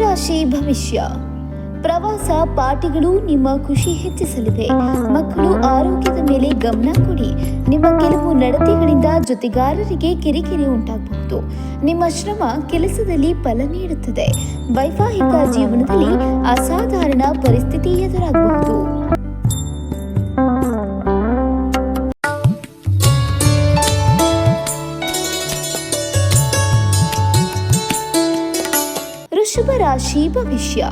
ಮೇಷರಾಶಿ ಭವಿಷ್ಯ. ಪ್ರವಾಸ ಪಾರ್ಟಿಗಳು ನಿಮ್ಮ ಖುಷಿ ಹೆಚ್ಚಿಸಲಿದೆ. ಮಕ್ಕಳು ಆರೋಗ್ಯದ ಮೇಲೆ ಗಮನ ಕೊಡಿ. ನಿಮ್ಮ ಕೆಲವು ನಡತೆಗಳಿಂದ ಜೊತೆಗಾರರಿಗೆ ಕಿರಿಕಿರಿ ಉಂಟಾಗಬಹುದು. ನಿಮ್ಮ ಶ್ರಮ ಕೆಲಸದಲ್ಲಿ ಫಲ ನೀಡುತ್ತದೆ. ವೈವಾಹಿಕ ಜೀವನದಲ್ಲಿ ಅಸಾಧಾರಣ ಪರಿಸ್ಥಿತಿ ಎದುರಾಗಬಹುದು. ರಾಶಿ ಭವಿಷ್ಯ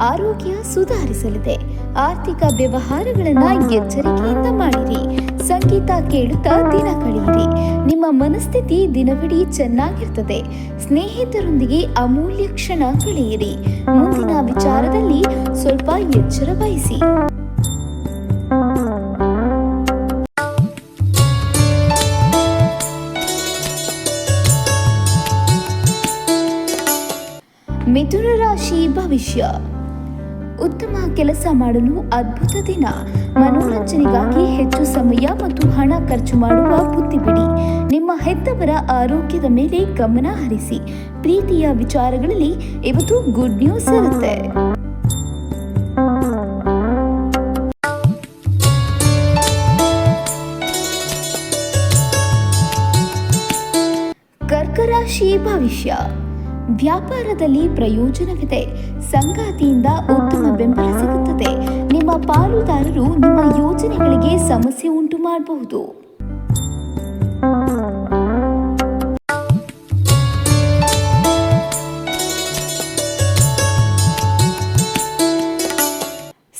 ಆರೋಗ್ಯ ಸುಧಾರಿಸಲಿದೆ. ಆರ್ಥಿಕ ವ್ಯವಹಾರಗಳನ್ನ ಎಚ್ಚರಿಕೆಯಿಂದ ಮಾಡಿರಿ. ಸಂಗೀತ ಕೇಳುತ್ತಾ ದಿನ ಕಳೆಯಿರಿ. ನಿಮ್ಮ ಮನಸ್ಥಿತಿ ದಿನವಿಡೀ ಚೆನ್ನಾಗಿರ್ತದೆ. ಸ್ನೇಹಿತರೊಂದಿಗೆ ಅಮೂಲ್ಯ ಕ್ಷಣ ಕಳೆಯಿರಿ. ಮುಂದಿನ ವಿಚಾರದಲ್ಲಿ ಸ್ವಲ್ಪ ಎಚ್ಚರ ವಹಿಸಿ. ಮಿಥುನ ರಾಶಿ ಭವಿಷ್ಯ. ಉತ್ತಮ ಕೆಲಸ ಮಾಡಲು ಅದ್ಭುತ ದಿನ. ಮನೋರಂಜನೆಗಾಗಿ ಹೆಚ್ಚು ಸಮಯ ಮತ್ತು ಹಣ ಖರ್ಚು ಮಾಡುವ ಬುದ್ಧಿ ಬಿಡಿ. ನಿಮ್ಮ ಹೆತ್ತವರ ಆರೋಗ್ಯದ ಮೇಲೆ ಗಮನ ಹರಿಸಿ. ಪ್ರೀತಿಯ ವಿಚಾರಗಳಲ್ಲಿ ಇವತ್ತು ಗುಡ್ ನ್ಯೂಸ್ ಇರುತ್ತೆ. ಕರ್ಕರಾಶಿ ಭವಿಷ್ಯ. ವ್ಯಾಪಾರದಲ್ಲಿ ಪ್ರಯೋಜನವಿದೆ. ಸಂಗಾತಿಯಿಂದ ಉತ್ತಮ ಬೆಂಬಲ ಸಿಗುತ್ತದೆ. ನಿಮ್ಮ ಪಾಲುದಾರರು ನಿಮ್ಮ ಯೋಜನೆಗಳಿಗೆ ಸಮಸ್ಯೆ ಉಂಟು ಮಾಡಬಹುದು.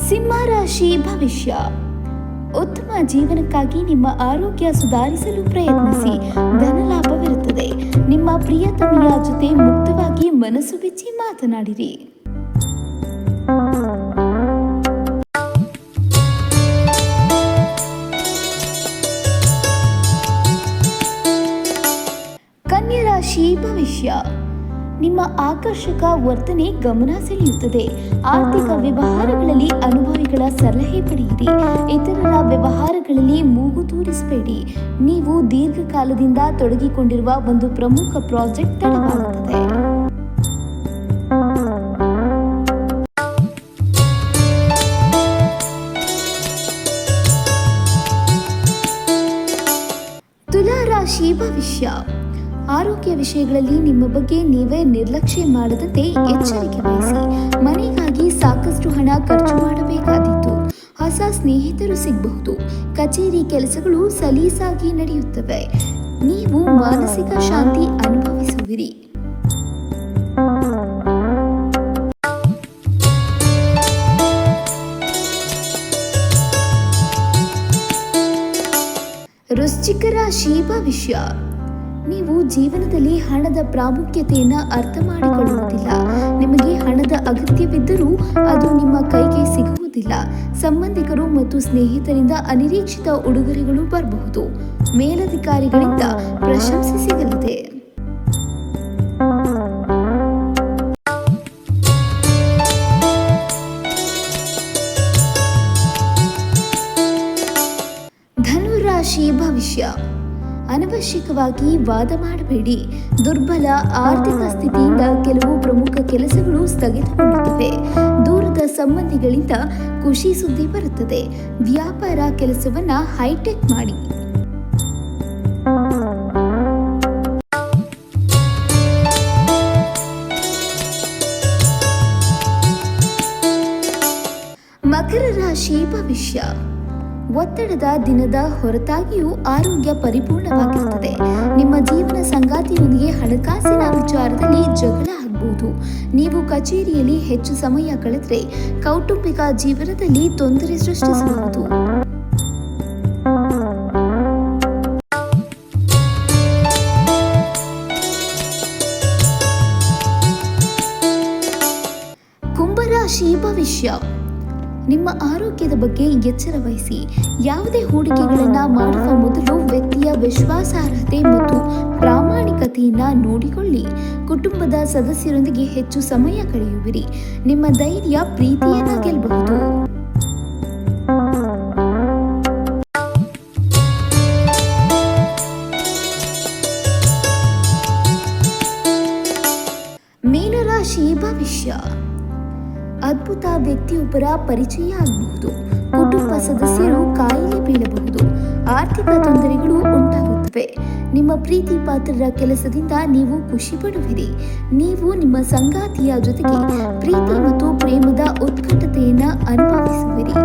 ಸಿಂಹರಾಶಿ ಭವಿಷ್ಯ. ಉತ್ತಮ ಜೀವನಕ್ಕಾಗಿ ನಿಮ್ಮ ಆರೋಗ್ಯ ಸುಧಾರಿಸಲು ಪ್ರಯತ್ನಿಸಿ. ಧನಲಾಭವಿರುತ್ತದೆ. ನಿಮ್ಮ ಪ್ರಿಯತಮೆಯ ಜೊತೆ ಮುಕ್ತವಾಗಿ ಮನಸ್ಸು ಬಿಚ್ಚಿ ಮಾತನಾಡಿರಿ. ಕನ್ಯಾ ರಾಶಿ ಭವಿಷ್ಯ. ನಿಮ್ಮ ಆಕರ್ಷಕ ವರ್ತನೆ ಗಮನ ಸೆಳೆಯುತ್ತದೆ. ಆರ್ಥಿಕ ವ್ಯವಹಾರಗಳಲ್ಲಿ ಅನುಭವಿಗಳ ಸಲಹೆ ಪಡೆಯಿರಿ. ಇತರರ ವ್ಯವಹಾರಗಳಲ್ಲಿ ಮೂಗು ತೂರಿಸಬೇಡಿ. ನೀವು ದೀರ್ಘಕಾಲದಿಂದ ತೊಡಗಿಕೊಂಡಿರುವ ಒಂದು ಪ್ರಮುಖ ಪ್ರಾಜೆಕ್ಟ್ ತಡವಾಗುತ್ತದೆ. ಆರೋಗ್ಯ ವಿಷಯಗಳಲ್ಲಿ ನಿಮ್ಮ ಬಗ್ಗೆ ನೀವೇ ನಿರ್ಲಕ್ಷ್ಯ ಮಾಡದಂತೆ ಎಚ್ಚರಿಕೆ ವಹಿಸಿ. ಮನೆಗಾಗಿ ಸಾಕಷ್ಟು ಹಣ ಖರ್ಚು ಮಾಡಬೇಕಾದೀತು. ಹೊಸ ಸ್ನೇಹಿತರು ಸಿಗಬಹುದು. ಕಚೇರಿ ಕೆಲಸಗಳು ಸಲೀಸಾಗಿ ನಡೆಯುತ್ತವೆ. ನೀವು ಮಾನಸಿಕ ಶಾಂತಿ ಅನುಭವಿಸುವಿರಿ. ರುಚಿಕರ ರಾಶಿ ಭವಿಷ್ಯ ನೀವು ಜೀವನದಲ್ಲಿ ಹಣದ ಪ್ರಾಮುಖ್ಯತೆಯನ್ನು ಅರ್ಥ ಮಾಡಿಕೊಳ್ಳುವುದಿಲ್ಲ. ನಿಮಗೆ ಹಣದ ಅಗತ್ಯವಿದ್ದರೂ ಅದು ನಿಮ್ಮ ಕೈಗೆ ಸಿಗುವುದಿಲ್ಲ. ಸಂಬಂಧಿಕರು ಮತ್ತು ಸ್ನೇಹಿತರಿಂದ ಅನಿರೀಕ್ಷಿತ ಉಡುಗೊರೆಗಳು ಬರಬಹುದು. ಮೇಲಧಿಕಾರಿಗಳಿಂದ ಪ್ರಶಂಸೆ ಸಿಗಲಿದೆ. ಧನುರಾಶಿ ಭವಿಷ್ಯ. ಅನವಶ್ಯಕವಾಗಿ ವಾದ ಮಾಡಬೇಡಿ. ದುರ್ಬಲ ಆರ್ಥಿಕ ಸ್ಥಿತಿಯಿಂದ ಕೆಲವು ಪ್ರಮುಖ ಕೆಲಸಗಳು ಸ್ಥಗಿತಗೊಳ್ಳುತ್ತವೆ ದೂರದ ಸಂಬಂಧಿಗಳಿಂದ ಖುಷಿ ಸುದ್ದಿ ಬರುತ್ತದೆ. ವ್ಯಾಪಾರ ಕೆಲಸವನ್ನ ಹೈಟೆಕ್ ಮಾಡಿ. ಮಕರ ರಾಶಿ ಭವಿಷ್ಯ. ಒತ್ತಡದ ದಿನದ ಹೊರತಾಗಿಯೂ ಆರೋಗ್ಯ ಪರಿಪೂರ್ಣವಾಗಿರುತ್ತದೆ. ನಿಮ್ಮ ಜೀವನ ಸಂಗಾತಿಯೊಂದಿಗೆ ಹಣಕಾಸಿನ ವಿಚಾರದಲ್ಲಿ ಜಗಳ ಆಗಬಹುದು ನೀವು ಕಚೇರಿಯಲ್ಲಿ ಹೆಚ್ಚು ಸಮಯ ಕಳೆದರೆ ಕೌಟುಂಬಿಕ ಜೀವನದಲ್ಲಿ ತೊಂದರೆ ಸೃಷ್ಟಿಸಬಹುದು. ಕುಂಭರಾಶಿ ಭವಿಷ್ಯ. ನಿಮ್ಮ ಆರೋಗ್ಯದ ಬಗ್ಗೆ ಎಚ್ಚರ ವಹಿಸಿ. ಯಾವುದೇ ಹೂಡಿಕೆಗಳನ್ನು ಮಾಡುವ ಮೊದಲು ವ್ಯಕ್ತಿಯ ವಿಶ್ವಾಸಾರ್ಹತೆ ಮತ್ತು ಪ್ರಾಮಾಣಿಕತೆಯನ್ನ ನೋಡಿಕೊಳ್ಳಿ. ಕುಟುಂಬದ ಸದಸ್ಯರೊಂದಿಗೆ ಹೆಚ್ಚು ಸಮಯ ಕಳೆಯುವಿರಿ. ನಿಮ್ಮ ಧೈರ್ಯ ಪ್ರೀತಿಯನ್ನ ಗೆಲ್ಲಬಹುದು. ಮೀನರಾಶಿ ಭವಿಷ್ಯ. ಅದ್ಭುತ ವ್ಯಕ್ತಿಯೊಬ್ಬರ ಪರಿಚಯ ಆಗಬಹುದು ಕುಟುಂಬ ಸದಸ್ಯರು ಕಾಯಿಲೆ ಬೀಳಬಹುದು. ಆರ್ಥಿಕ ತೊಂದರೆಗಳು ಉಂಟಾಗುತ್ತವೆ. ನಿಮ್ಮ ಪ್ರೀತಿ ಪಾತ್ರರ ಕೆಲಸದಿಂದ ನೀವು ಖುಷಿ ಪಡುವಿರಿ. ನೀವು ನಿಮ್ಮ ಸಂಗಾತಿಯ ಜೊತೆಗೆ ಪ್ರೀತಿ ಮತ್ತು ಪ್ರೇಮದ ಉತ್ಕಟತೆಯನ್ನು ಅನುಭವಿಸುವಿರಿ.